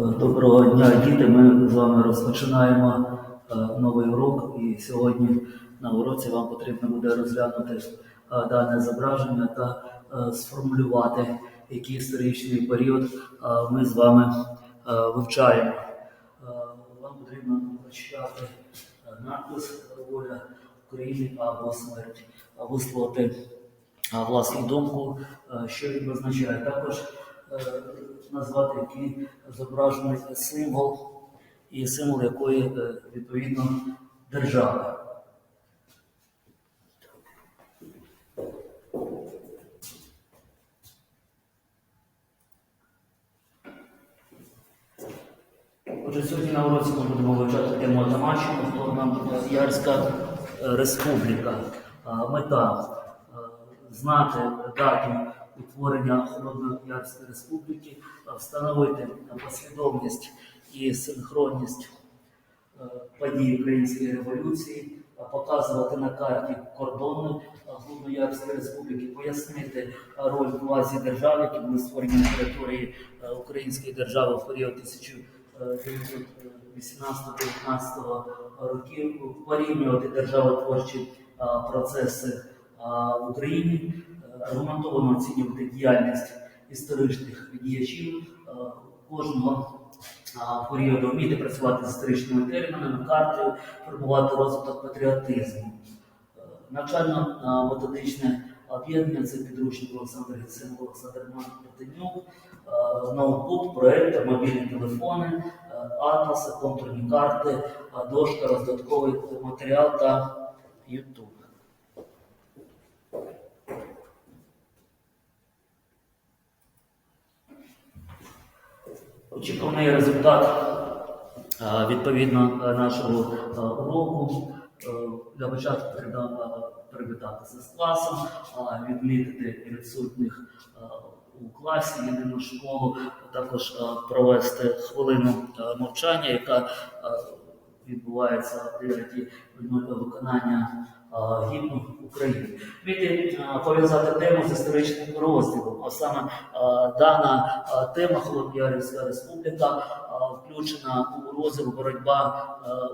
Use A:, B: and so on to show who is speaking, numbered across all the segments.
A: Доброго дня, діти. Ми з вами розпочинаємо е, новий урок, і сьогодні на уроці вам потрібно буде розглянути е, дане зображення та е, сформулювати, який історичний період ми з вами вивчаємо. Вам потрібно прочитати надпис воля України або смерть, а висловити власну думку, що він означає. Також назвати який зображений символ і символ якої е, відповідно держави. Отже, сьогодні на уроці ми будемо вивчати тему Атаманщини, Холодноярська е, республіка. Мета е, знати дату утворення Холодноярської республіки, е, встановити послідовність і синхронність е, подій Української революції, е, показувати на карті кордони Холодноярської республіки, пояснити роль квазідержав, які були створені на території Української держави в період 1918-19 років, порівнювати державотворчі процеси в Україні, аргументовано оцінювати діяльність історичних діячів е, кожного періоду вміти працювати з історичними термінами, картою, формувати розвиток патріотизму. Е, Навчально-методичне об'єднання це підручник Олександр Гіценко, Олександр Мартинюк, е, ноутбук, проектор, мобільні телефони, е, атласи, контурні карти, е, дошка, роздатковий матеріал та YouTube. Очікуваний результат е, відповідно е, нашого е, уроку. Для початку е, привітатися з класом, відмітити відсутніх у класі єдину школу, також провести хвилину мовчання, яка відбувається в 9 виконання гімну України. Вміти е, пов'язати тему з історичним розділом, а саме дана тема Холодноярська республіка включена у розділ боротьба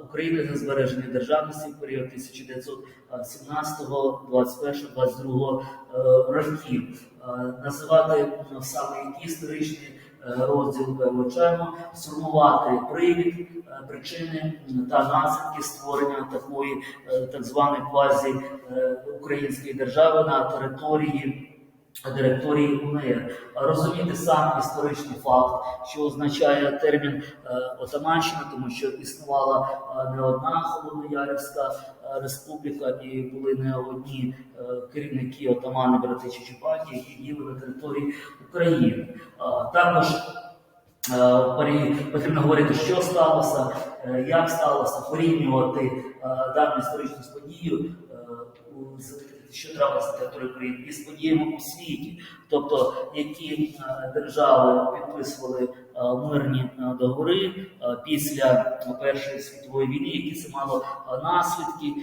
A: України за збереження державності в період 1917, 21, 22 е, років. Е, Називати е, саме які історичні розділ вивчаємо, сформувати привід, е, причини та наслідки створення такої е, так званої квазі е, української держави на території. Території УНР розуміти сам історичний факт, що означає термін е, Отаманщина, тому що існувала е, не одна Холодноярівська е, республіка, і були не одні керівники отамани брати Чичупаті, які діяли на території України. Також Потрібно говорити, що сталося, як сталося, порівнювати дану історичну подію, що трапилося на території України, із подіями у світі, тобто які е, держави підписували е, мирні е, договори після Першої світової війни, які це мало наслідки,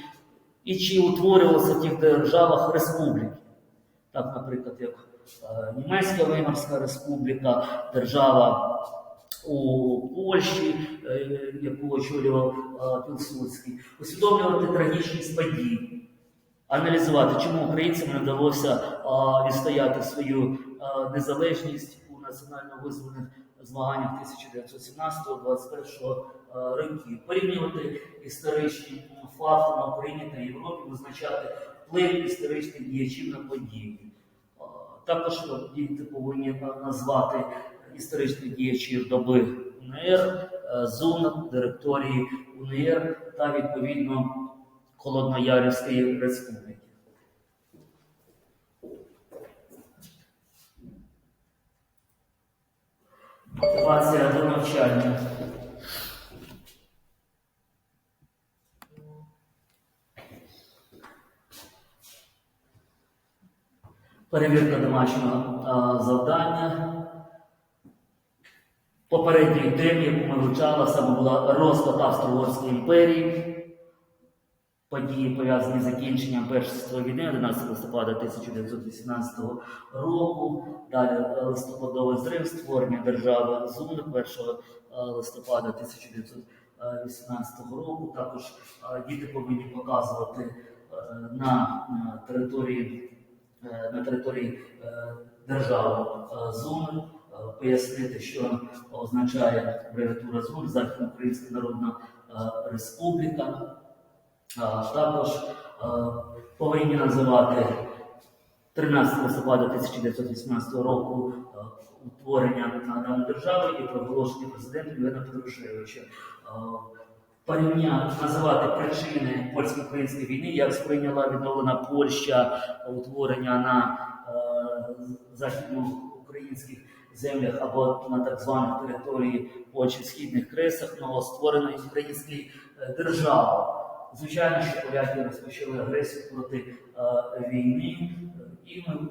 A: і чи утворювалися в тих державах республіки. Так, наприклад, як Німецька Веймарська республіка, держава у Польщі, яку очолював Пілсудський, усвідомлювати трагічність подій, аналізувати, чому українцям не вдалося відстояти свою незалежність у національно визвольних змаганнях 1917-21 років, порівнювати історичні факти на Україні та Європі, визначати вплив історичних діячів на події. Також діти повинні назвати історичних діячів доби УНР, е, зон директорії УНР та відповідно Холодноярівської республіки. Мотивація до навчання. Перевірка домашнього завдання. Попередньої темі, яку ми вивчали, саме була розпад Австро-Угорської імперії. Події, пов'язані з закінченням Першої світової війни 11 листопада 1918 року. Далі е, листопадовий зрив, створення держави ЗУН 1 е, листопада 1918 року. Також е, діти повинні показувати е, на е, території е, на території е, держави е, ЗУН, е, пояснити, що означає абревіатура ЗУН Західноукраїнська Народна е, Республіка. Також е, повинні називати 13 листопада 1918 року е, утворення даної держави і проголошення президентом Євгена Петрушевича. Е, Порівняти, називати причини польсько-української війни, як сприйняла відновлена Польща утворення на е, західноукраїнських землях або на так званих території Польщі східних кресах новоствореної української держави. Звичайно, що поляки розпочали агресію проти е, війни, і ми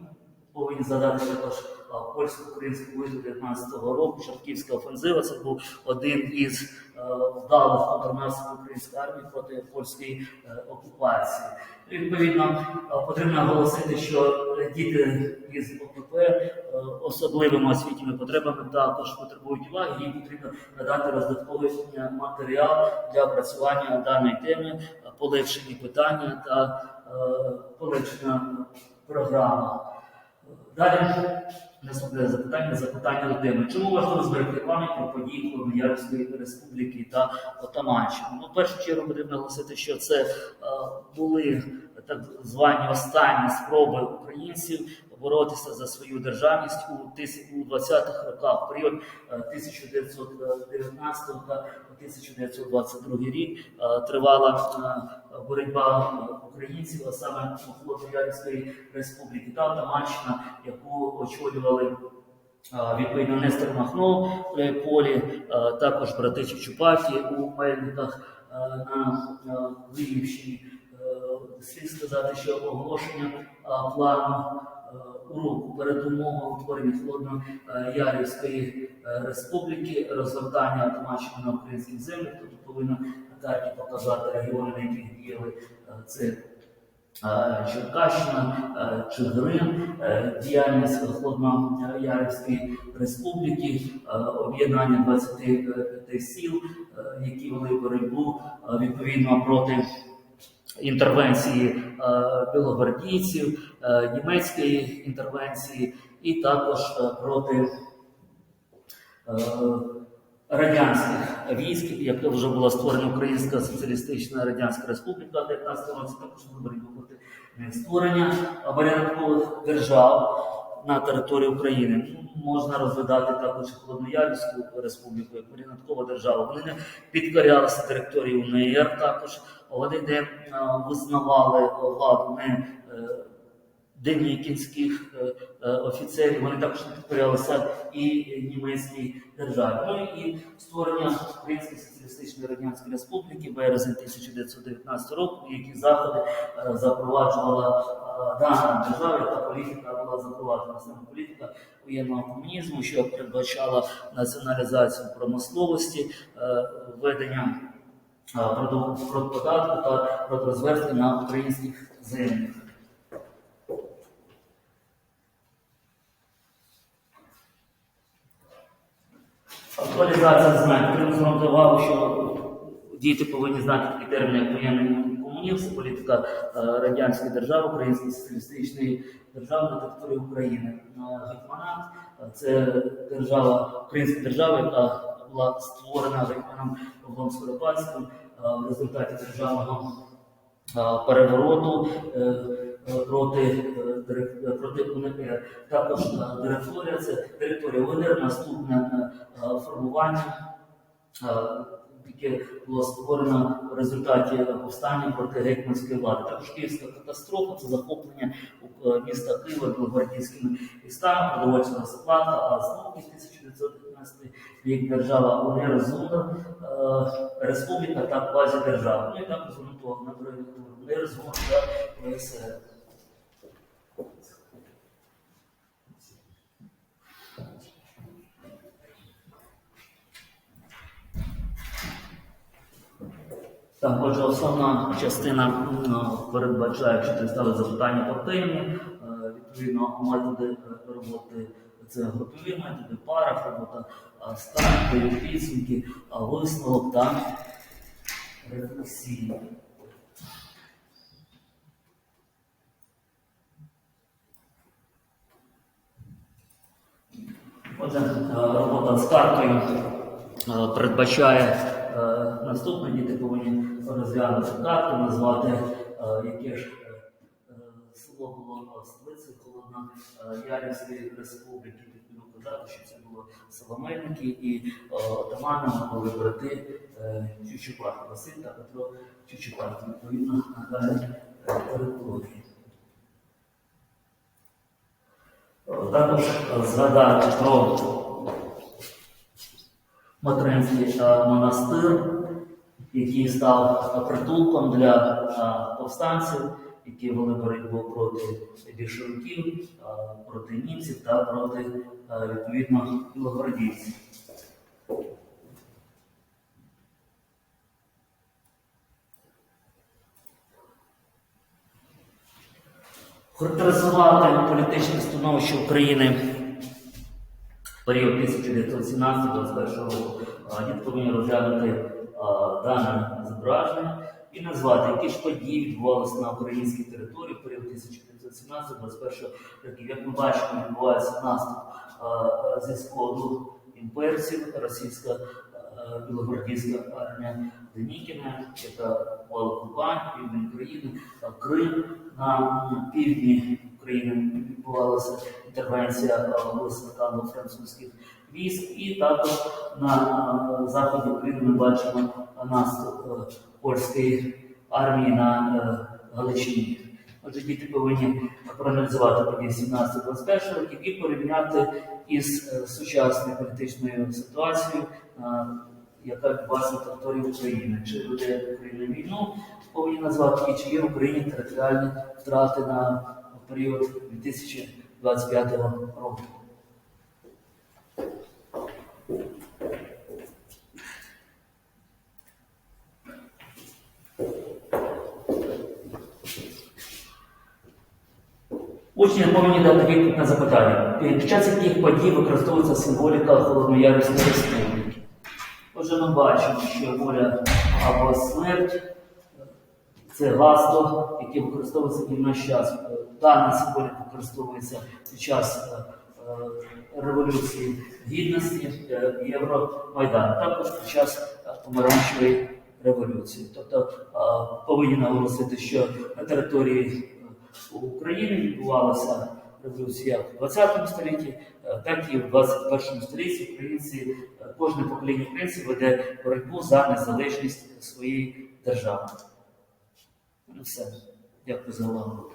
A: повинні задати також польсько-українську війну 19-го року. Шарківська офензива це був один із е, вдалих контрнаступів української армії проти польської е, окупації. Відповідно, е, потрібно наголосити, що діти із ОПП особливими освітніми потребами також потребують уваги. Їм потрібно надати роздатковий матеріал для опрацювання даної теми, полегшені питання та полегшена програма. Далі наступне запитання, запитання теми. Чому важливо зберегти пам'ять про події Холодноярської республіки та Отаманщини? Ну, в першу чергу потрібно наголосити, що це е, були так звані останні спроби українців боротися за свою державність у, 20-х роках, в період е, 1919 та 1922 рік е, тривала е, боротьба е, українців, а саме Холодноярської республіки та Таманщина, яку очолювали е, відповідно Нестор Махно в полі, е, також брати Чучупаки у Мельниках е, на е, Львівщині. Е, Слід сказати, що оголошення е, плану е, уроку передумова утворення Холодноярівської е, республіки, розгортання Таманщини на українських землях, тобто повинно на карті показати регіони, на яких діяли е, це е, Черкащина, е, Чигирин, е, діяльність Холодноярівської республіки, е, об'єднання 25 сіл, е, які вели боротьбу е, відповідно проти інтервенції е, білогвардійців, е, німецької інтервенції, і також е, проти е, радянських військ, як вже була створена Українська Соціалістична Радянська Республіка в 19 році, також боротьба проти створення маріонеткових держав на території України. Можна розглядати також і Холодноярську республіку як маріонеткова держава. Вони не підкорялися території УНР також. Вони не е, визнавали владу не е, демікінських е, е, офіцерів, вони також підкорялися і німецькій державі. Ну і створення Української соціалістичної радянської республіки березень 1919 року, які заходи запроваджувала е, дана держава, та політика була запроваджена саме політика воєнного комунізму, що передбачала націоналізацію промисловості, е, введення е, продподатку та продрозвертки на українських землях. Актуалізація знань. Звернути увагу, що діти повинні знати такі терміни, як воєнний комунізм, політика е, радянської держави, Української соціалістичної держави на території України. Гетьманат е, це держава, українська держава, яка була створена гетьманом Павлом Скоропадським е, в результаті державного перевороту проти, проти УНР. Також директорія це територія УНР, наступне формування, яке було створено в результаті повстання проти гетьманської влади. Також київська катастрофа це захоплення е, міста Києва білогвардійськими військами, продовольча сплата, а знову 1919 рік держава ЗУНР, е, республіка та квазідержава. Ну і також звернуто на ЗУНР та УСР. Так, отже, основна частина передбачає, що ти ставить запитання по темі. Е, Відповідно, методи е, роботи це групові методи, пара, робота а, стан, підсумки, висновок та рефлексії. Отже, е, робота з картою е, передбачає е, наступне. Діти повинні розглянути карту, назвати, е, яке ж е, село було столицею Холодна е, Ярівської республіки. Відповідно казати, що це було село Мельники і отаманами були брати е, Василь та Петро Чучупак. Відповідно, е, території. Також згадати про Матринський е, монастир, який став притулком для е, повстанців, які вели боротьбу проти більшовиків, е, проти німців та проти відповідно білогвардійців. Характеризувати політичне становище України період 1917-21 року. Діти розглянути дане зображення і назвати, які ж події відбувалися на українській території в період 1917-21 років. Як ми бачимо, відбувається наступ зі сходу імперців, російська білогвардійська армія Денікіна, яка мала Кубань, південь України, Крим на півдні України відбувалася інтервенція е, французьких військ, і також на е, заході України ми бачимо наступ е, польської армії на Галичині. Отже, діти повинні проаналізувати події 17-21 років і порівняти із сучасною політичною ситуацією, яка відбувається на території України. Чи веде Україна війну, повинні назвати і чи є в Україні територіальні втрати на період 2025 року. Учні повинні дати відповідь на запитання. Під час яких подій використовується символіка Холодноярської республіки? Отже, ми бачимо, що воля або смерть це гасло, яке використовується і в наш час. Е, Дана символіка використовується під час е, е, Революції Гідності, Євромайдану, також під час помаранчевої революції. Тобто повинні наголосити, що на території України відбувалася революція в 20 столітті, так і в 21 столітті. Українці, кожне покоління українців веде боротьбу за незалежність своєї держави. Ну все. Дякую за увагу.